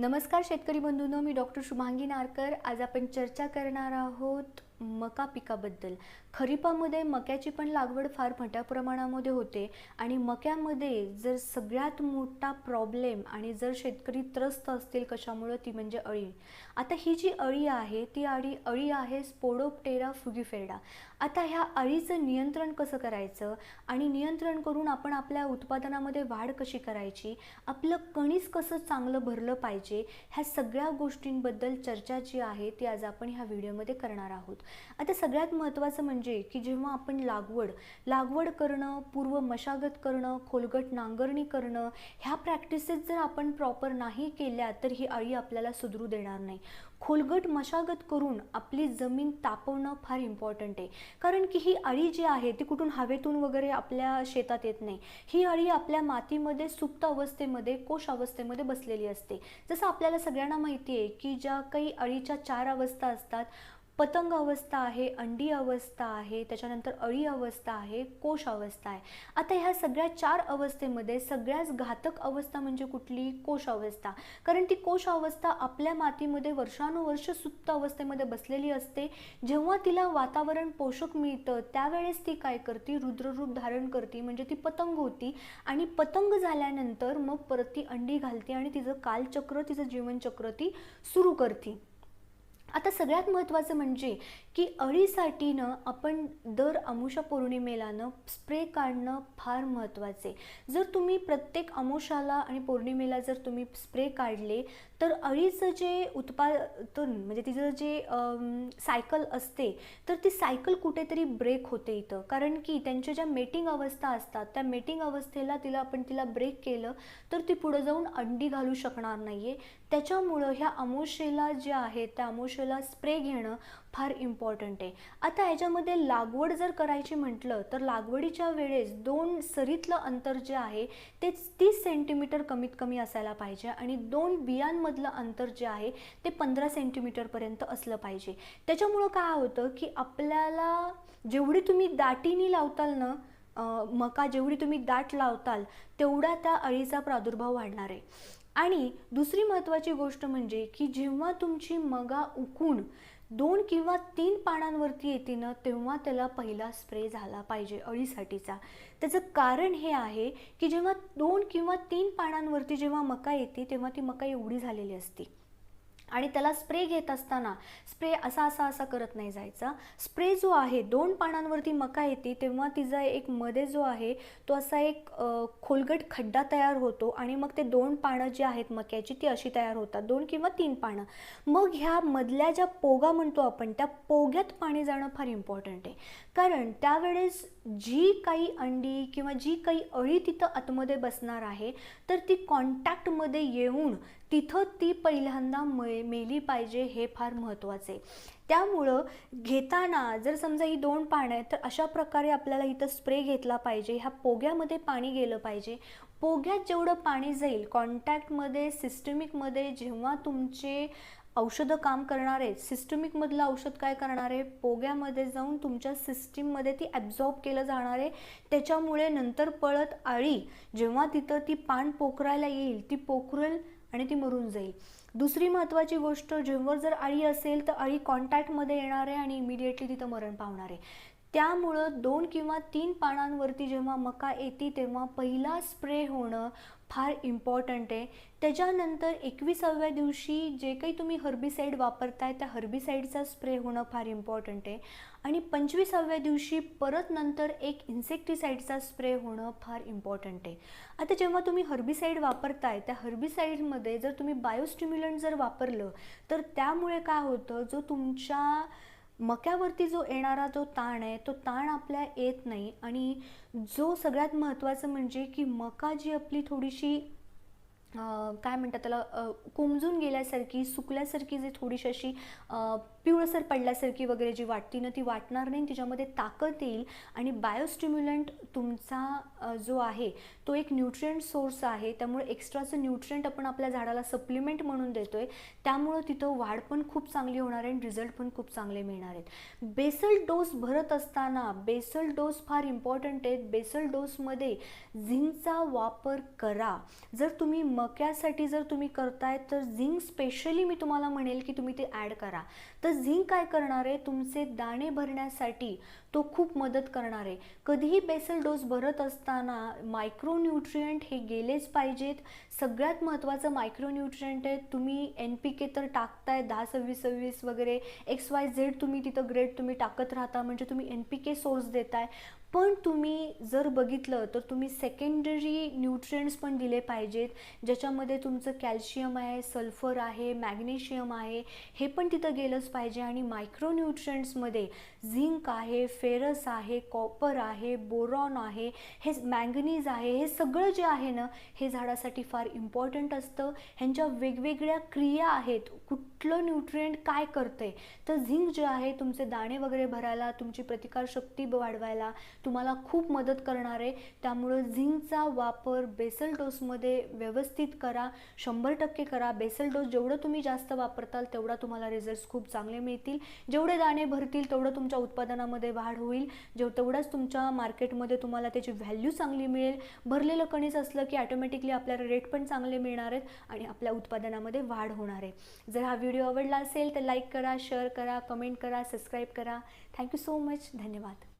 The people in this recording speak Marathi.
नमस्कार शेतकरी बंधूंनो. मी डॉक्टर शुभांगी नारकर. आज आपण चर्चा करणार आहोत मका पिकाबद्दल. खरीपामध्ये मक्याची पण लागवड फार मोठ्या प्रमाणामध्ये होते आणि मक्यामध्ये जर सगळ्यात मोठा प्रॉब्लेम आणि जर शेतकरी त्रस्त असतील कशामुळं ती म्हणजे अळी. आता ही जी अळी आहे ती अळी अळी आहे स्पोडोप्टेरा फुगिफेरडा आता ह्या अळीचं नियंत्रण कसं करायचं? आणि नियंत्रण करून आपण आपल्या उत्पादनामध्ये वाढ कशी करायची? आपलं कणीस कसं चांगलं भरलं पाहिजे? ह्या सगळ्या गोष्टींबद्दल चर्चा जी आहे ती आज आपण ह्या व्हिडिओमध्ये करणार आहोत. आता सगळ्यात महत्त्वाचं म्हणजे की जेव्हा आपण लागवड लागवड करणं पूर्व मशागत करणं खोलगट नांगरणी करणं ह्या प्रॅक्टिसेस जर आपण प्रॉपर नाही केल्या तर ही अळी आपल्याला सुधरू देणार नाही. खोलगट मशागत करून आपली जमीन तापवणं फार इम्पॉर्टंट आहे. कारण की ही अळी जी आहे ती कुठून हवेतून वगैरे आपल्या शेतात येत नाही. ही अळी आपल्या मातीमध्ये सुप्त अवस्थेमध्ये कोश अवस्थेमध्ये बसलेली असते. जसं आपल्याला सगळ्यांना माहिती आहे की ज्या काही अळीच्या चार अवस्था असतात पतंग अवस्था आहे अंडी अवस्था आहे त्याच्यानंतर अळी अवस्था आहे कोश अवस्था आहे. आता ह्या सगळ्या चार अवस्थेमध्ये सगळ्याच घातक अवस्था म्हणजे कुठली? कोश अवस्था. कारण ती कोश अवस्था आपल्या मातीमध्ये वर्षानुवर्ष सुप्त अवस्थेमध्ये बसलेली असते. जेव्हा तिला वातावरण पोषक मिळतं त्यावेळेस ती काय करते? रुद्ररूप धारण करते. म्हणजे ती पतंग होती. आणि पतंग झाल्यानंतर मग परत ती अंडी घालते आणि तिचं कालचक्र तिचं जीवनचक्र ती सुरू करते. आता सगळ्यात महत्त्वाचं म्हणजे की अळीसाठी ना आपण दर अमुषा पौर्णिमेला ना स्प्रे काढणं फार महत्त्वाचे. जर तुम्ही प्रत्येक अमुषाला आणि पौर्णिमेला जर तुम्ही स्प्रे काढले तर अळीचं जे उत्पादन म्हणजे तिचं जे सायकल असते तर ती सायकल कुठेतरी ब्रेक होते इथं. कारण की त्यांच्या ज्या मेटिंग अवस्था असतात त्या मेटिंग अवस्थेला तिला आपण तिला ब्रेक केलं तर ती पुढं जाऊन अंडी घालू शकणार नाही आहे त्याच्यामुळं ह्या अमोशेला जे आहे त्या अमोशेला स्प्रे घेणं फार इम्पॉर्टंट आहे. आता ह्याच्यामध्ये लागवड जर करायची म्हटलं तर लागवडीच्या वेळेस दोन सरीतलं अंतर जे आहे ते तीस सेंटीमीटर कमीत कमी असायला पाहिजे आणि दोन बियांमधलं अंतर जे आहे ते पंधरा सेंटीमीटरपर्यंत असलं पाहिजे. त्याच्यामुळं काय होतं की आपल्याला जेवढी तुम्ही दाटीनी लावताल ना मका जेवढी तुम्ही दाट लावताल तेवढा त्या अळीचा प्रादुर्भाव वाढणार आहे. आणि दुसरी महत्त्वाची गोष्ट म्हणजे की जेव्हा तुमची मगा उकून दोन किंवा तीन पानांवरती येते ना तेव्हा त्याला पहिला स्प्रे झाला पाहिजे अळीसाठीचा. त्याचं कारण हे आहे की जेव्हा दोन किंवा तीन पानांवरती जेव्हा मका येते तेव्हा ती मका एवढी झालेली असते. आणि त्याला स्प्रे घेत असताना स्प्रे असा असा असा करत नाही जायचा. स्प्रे जो आहे दोन पानांवरती मका येते तेव्हा तिचा एक मध्ये जो आहे तो असा एक खोलगट खड्डा तयार होतो आणि मग ते दोन पानं जी आहेत मक्याची ती अशी तयार होतात. दोन किंवा तीन पानं. मग ह्या मधल्या ज्या पोगा म्हणतो आपण त्या पोग्यात पाणी जाणं फार इम्पॉर्टंट आहे. कारण त्यावेळेस जी काही अंडी किंवा जी काही अळी तिथं आतमध्ये बसणार आहे तर ती कॉन्टॅक्टमध्ये येऊन तिथं ती पहिल्यांदा मे मेली पाहिजे हे फार महत्त्वाचे. त्यामुळं घेताना जर समजा ही दोन पानं आहेत तर अशा प्रकारे आपल्याला इथं स्प्रे घेतला पाहिजे. ह्या पोग्यामध्ये पाणी गेलं पाहिजे. पोग्यात जेवढं पाणी जाईल कॉन्टॅक्टमध्ये सिस्टमिकमध्ये जेव्हा तुमचे औषधं काम करणार आहेत सिस्टमिकमधलं औषध काय करणार आहे? पोग्यामध्ये जाऊन तुमच्या सिस्टीममध्ये ती ॲब्झॉर्ब केलं जाणार आहे. त्याच्यामुळे नंतर पळत आळी जेव्हा तिथं ती पान पोखरायला येईल ती पोखरेल आणि ती मरून जाईल. दुसरी महत्त्वाची गोष्ट जेव्हा जर अळी असेल तर अळी कॉन्टॅक्टमध्ये येणार आहे आणि इमिडिएटली तिथं मरण पावणार आहे. त्यामुळं दोन किंवा तीन पानांवरती जेव्हा मका येते तेव्हा पहिला स्प्रे होणं फार इम्पॉर्टंट आहे. त्याच्यानंतर एकविसाव्या दिवशी जे काही तुम्ही हर्बिसाईड वापरताय त्या हर्बिसाईडचा स्प्रे होणं फार इम्पॉर्टंट आहे. आणि पंचवीसाव्या दिवशी परत नंतर एक इन्सेक्टिसाईडचा स्प्रे होणं फार इम्पॉर्टंट आहे. आता जेव्हा तुम्ही हर्बिसाईड वापरताय त्या हर्बिसाईडमध्ये जर तुम्ही बायोस्टिम्युलंट जर वापरलं तर त्यामुळे काय होतं? जो तुमच्या मक्यावरती जो येणारा जो ताण आहे तो ताण आपल्या येत नाही. आणि जो सगळ्यात महत्त्वाचं म्हणजे की मका जी आपली थोडीशी काय म्हणतात त्याला कोमजून गेल्यासारखी सुकल्यासारखी जी थोडीशी अशी पिवळसर पडल्यासारखी वगैरे जी वाटती ना ती वाटणार नाही तिच्यामध्ये ताकद येईल. आणि बायोस्टिम्युलंट तुमचा जो आहे तो एक न्यूट्रियंट सोर्स आहे. त्यामुळे एक्स्ट्राचं न्यूट्रियंट आपण आपल्या झाडाला सप्लिमेंट म्हणून देतो आहे त्यामुळं तिथं वाढ पण खूप चांगली होणार आहे आणि रिझल्ट पण खूप चांगले मिळणार आहेत. बेसल डोस भरत असताना बेसल डोस फार इम्पॉर्टंट आहेत. बेसल डोसमध्ये झिंकचा वापर करा. जर तुम्ही मक्यासाठी जर तुम्ही करताय तर झिंक स्पेशली मी तुम्हाला म्हणेल की तुम्ही ते ॲड करा. तर झिंक काय करणार आहे? तुमचे दाणे भरण्यासाठी तो खूप मदत करणार आहे. कधीही बेसल डोस भरत असताना मायक्रोन्यूट्रियंट हे गेलेच पाहिजेत. सगळ्यात महत्त्वाचं मायक्रोन्यूट्रियंट आहे. तुम्ही एन पी के तर टाकताय दहा सव्वीस सव्वीस वगैरे. एक्स वाय झेड तुम्ही तिथं ग्रेड तुम्ही टाकत राहता म्हणजे तुम्ही एन पी के सोर्स देताय. पण तुम्ही जर बघितलं तर तुम्ही सेकंडरी न्यूट्रियंट्स पण दिले पाहिजेत. ज्याच्यामध्ये तुमचं कॅल्शियम आहे सल्फर आहे मॅग्नेशियम आहे. हे पण तिथं गेलंच पाहिजे. आणि मायक्रोन्यूट्रियंट्समध्ये झिंक आहे फेरस आहे कॉपर आहे बोरॉन आहे हे मँगनीज आहे हे सगळं जे आहे ना हे झाडासाठी फार इम्पॉर्टंट असतं. ह्यांच्या वेगवेगळ्या क्रिया आहेत. कुठलं न्यूट्रियंट काय करते तर झिंक जे आहे तुमचे दाणे वगैरे भरायला तुमची प्रतिकारशक्ती वाढवायला तुम्हाला खूप मदत करणार आहे. त्यामुळं झिंकचा वापर बेसल डोसमध्ये व्यवस्थित करा. शंभर टक्के करा. बेसल डोस जेवढं तुम्ही जास्त वापरताल तेवढा तुम्हाला रिझल्ट खूप चांगले मिळतील. जेवढे दाणे भरतील तेवढं तुमच्या उत्पादनामध्ये वाढ वाढ होईल. जेव तेवढाच तुमच्या मार्केटमध्ये तुम्हाला त्याची व्हॅल्यू चांगली मिळेल. भरलेलं कणीस असलं की ॲटोमॅटिकली आपल्याला रेट पण चांगले मिळणार आहेत आणि आपल्या उत्पादनामध्ये वाढ होणार आहे. जर हा व्हिडिओ आवडला असेल तर लाईक करा शेअर करा कमेंट करा सबस्क्राईब करा. थँक्यू सो मच धन्यवाद.